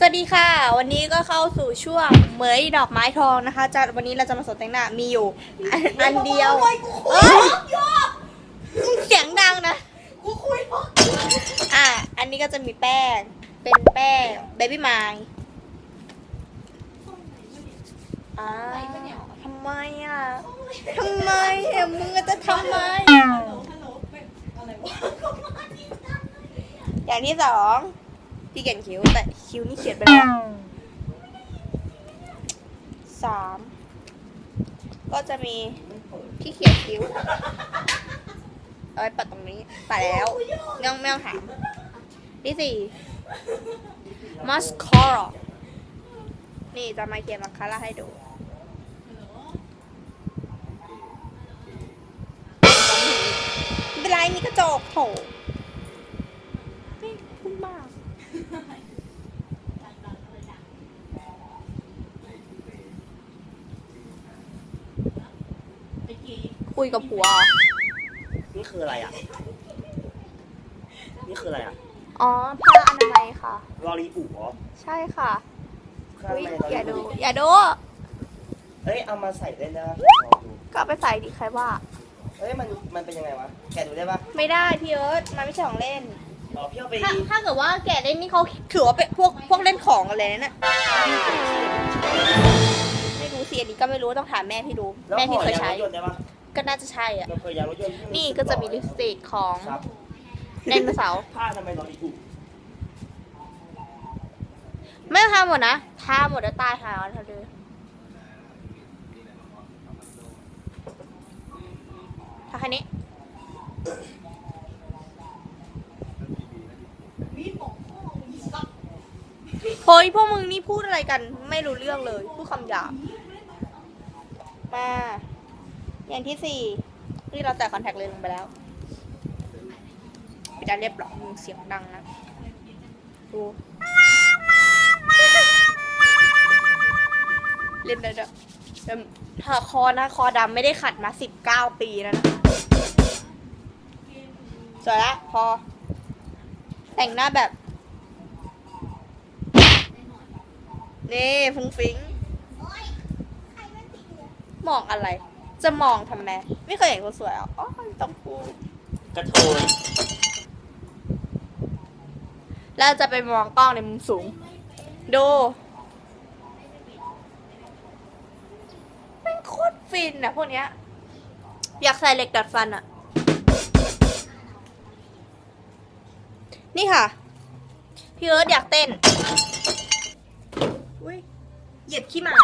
สวัสดีค่ะ วันนี้ก็เข้าสู่ช่วงเหมยดอกไม้ทองนะคะจะวันนี้เราจะมาสนแต่งหน้ามีอยู่อันอันเดียวเอ้ยมึงเสียงดังนะกูคุยอะอันนี้ก็จะมีแป้ง เป็นแป้งเบบี้ไมล์อ่าทำไมอะทำไมอะมึงจะทำไมฮัลโหลฮัลโหลเป็นอะไรวะอย่างที่สอง พี่เขียนคิ้วแต่คิ้วนี่เขียนไปแล้วสามก็จะมีที่เขียนคิ้วเอาไว้ปัดตรงนี้ปัดแล้วไม่ต้องไม่ต้องถามที่สี่มาสคาร่านี่จะมาเขียนมาคาร่าให้ดูไม่เป็นไรมีกระจกโถไม่พูดมาก ไอ้กี คุยกับผัว นี่คืออะไรอะ นี่คืออะไรอะอ๋อผ้าอนามัยค่ะ ลอรีอู๋เหรอใช่ค่ะข้างอุ๊ยในลออย่ารีดูอู๋อย่าดู เอ้ย เอามาใส่ได้นะลองดูก็เอาไปใส่ดิใครว่า เอ้ย มัน มันเป็นยังไงวะ แกะดูได้ปะไม่ได้พี่เอิร์ธมันไม่ใช่ของเล่น อ๋อพี่เอาไป ถ้าถ้าเกิดว่าแกะได้นี่เขาถือว่าเป็นพวกพวกเล่นของอะไรนั่นน่ะไม่รู้สิอันนี้ก็ไม่รู้ต้องถามแม่พี่ดู แล้วแม่ห่พี่อเคยยางใช้ รถยนต์ได้ปะ ก็น่าจะใช่อะ เราเคยยางรถยนต์ที่นี่ก็จะมีลิปสติกของครับไดโนเสาร์ผ้าทำไมลอรีอู๋ไม่ต้องทำหมดนะทาหมดแล้วตายหาวันเธอเลยทาแค่นี้บีบบอกพ่อมึงสักเฮ้ยพวกมึงนี่พูดอะไรกัน ไม่รู้เรื่องเลย พูดคำหยาบมา อย่างที่สี่นี่เราแตะคอนแทคเลนส์ลงไปแล้วปิดกาเรียบร้อยเสียงดังนะ ดูเล่นได้ด้วยแต่ถ้าคอนะ คอดำไม่ได้ขัดมาสิบเก้าปีแล้วนะสวยละพอ แต่งหน้าแบบ นี่ฟุ้งฟิ้งมองอะไร จะมองทำไมไม่เคยเห็นคนสวยอะอ๋อต้องพูดกระโถนแล้วจะไปมองกล้องในมุมสูง ดูเป็นโคตรฟินอะพวกเนี้ย อยากใส่เหล็กดัดฟันอะนี่ค่ะ พี่เอิร์ธอยากเต้น อุ้ยเหยียดขี้หมา